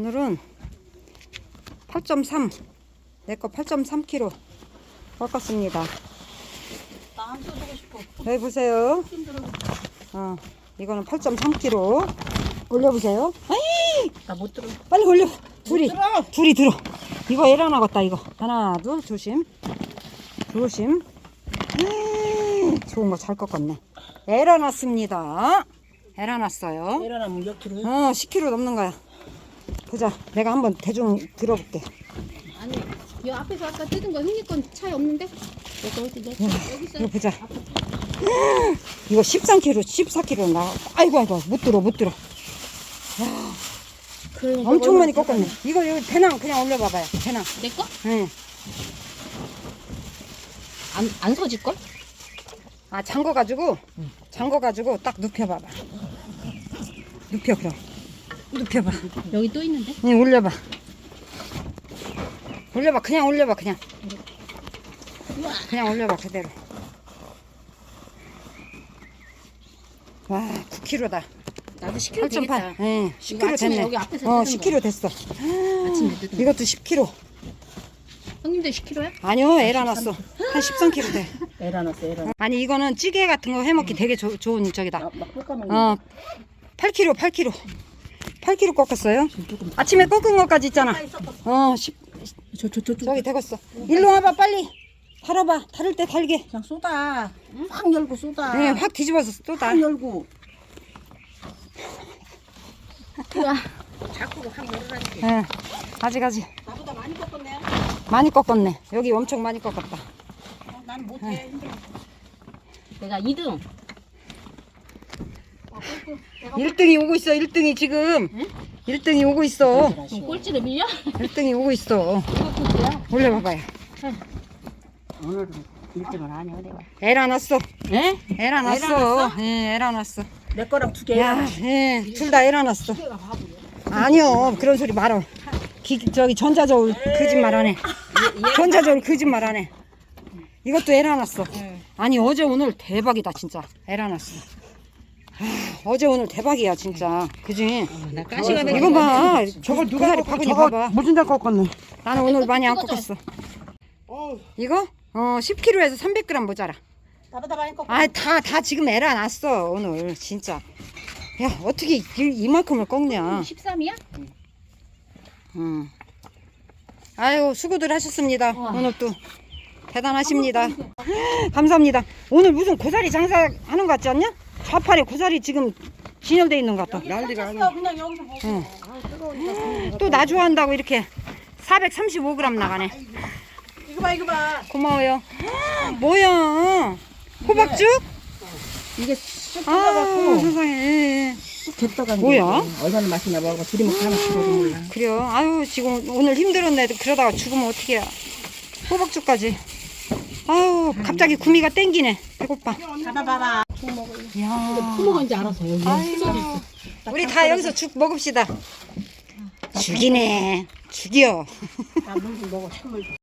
오늘은 8.3 내거 8.3kg 꺾었습니다. 나안 써주고 싶어. 여기 보세요. 어, 이거는 8.3kg 올려보세요. 아이, 나못 들어. 빨리 올려. 둘이 들어. 둘이 들어. 이거 에라 나갔다 이거. 하나 둘 조심. 조심. 에이, 좋은 거 잘 꺾었네. 에라 났습니다. 에라 났어요. 일어나면 몇 킬로? 어, 10kg 넘는 거야. 보자. 내가 한번 대충 들어볼게. 아니, 이 앞에서 아까 뜯은 거 흥이 건 차이 없는데? 여기 어디 내? 여기 있어. 이거 보자. 이거 13kg, 14kg 나. 아이고 아이고 못 들어 못 들어. 그러니까 엄청 많이 꺾었네. 이거 이거 배낭 그냥 올려봐봐요. 배낭. 내 거? 응. 안, 안 서질 걸? 아 잠궈 가지고 잠궈 가지고 딱 눕혀봐봐. 눕혀 그럼. 눕혀봐. 여기 또 있는데? 응 올려봐. 올려봐 그냥 올려봐 그냥. 그냥 올려봐 그대로. 와 9kg다. 나도 10kg 되겠다. 8.8. 응. 이거 10kg 아침에 됐네. 여기 앞에서 어 뜯은 10kg 됐어. 아침에 뜯은 거. 이것도 10kg. 형님도 10kg야? 아니요 에라 났어. 한 13kg 돼. 에라 났어 에라. 아니 이거는 찌개 같은 거 해먹기 되게 조- 좋은 저기다. 막 볶아면 어, 8kg, 8kg. 8kg 꺾었어요. 아침에 꺾은 것까지 있잖아. 어, 10, 저저 저 저기 되겠어. 일로 와봐, 빨리. 달아봐. 다를 때 달게. 그냥 쏟아. 확 열고 쏟아. 네, 확 뒤집어서 또 달. 확 열고. 자꾸 확 열으라니까. 네, 아직, 아직. 나보다 많이 꺾었네. 많이 꺾었네. 여기 엄청 많이 꺾었다. 어, 난 못해. 힘들어. 내가 2등. 1등이 오고 있어, 1등이 지금. 1등이 오고 있어. 꼴찌를 밀려? 1등이 오고 있어. 올려봐봐요. 오늘은 1등을 안 해. 내가. 에라 났어. 에? 에라 났어. 예, 에라 났어. 내 거랑 두 개. 야, 예, 둘다 에라 났어. 아니요, 그런 소리 말어. 기, 저기 전자저울 거짓말 안 해. 전자저울 거짓말 안 해. 이것도 에라 났어. 아니 어제 오늘 대박이다 진짜. 에라 났어. 아, 어제 오늘 대박이야 진짜. 그지? 나 가시가 되게 이거 봐. 저걸 누가 리 바구니 봐봐. 무슨 데 꺾었네. 나는 오늘 많이 안. 꺾었어. 이거? 어, 10kg에서 300g 모자라. 나보다 많이 꺾어. 아, 다, 다 지금 에라 났어, 오늘. 진짜. 야, 어떻게 이, 이만큼을 꺾냐. 13이야? 음. 아유, 수고들 하셨습니다. 오늘 또. 대단하십니다. 감사합니다. 오늘 무슨 고사리 장사하는 것 같지 않냐? 좌팔에 고사리 지금 진열돼 있는 것 같다. 난리가 아니야. 그냥 여기서 보고. 응. 또나 좋아한다고 이렇게 435g 나가네. 이거 봐 이거 봐. 고마워요. 뭐야? 호박죽? 이게 쑥 아, 뜯어갖고 세상에. 예, 예. 쑥 개떡한 뭐야? 게 얼마나 맛있나 먹어. 둘이 먹고 하나 먹어도 몰라. 그래요. 아유, 지금 오늘 힘들었네. 그러다가 죽으면 어떡해. 우박죽까지. 아유, 갑자기 구미가 땡기네. 배고파. 잡아봐봐. 이야. 먹은지 알아서 여기. 아이고. 우리 다 여기서 죽 먹읍시다. 죽이네. 죽이요. 나물좀 먹어. 찬물 좀.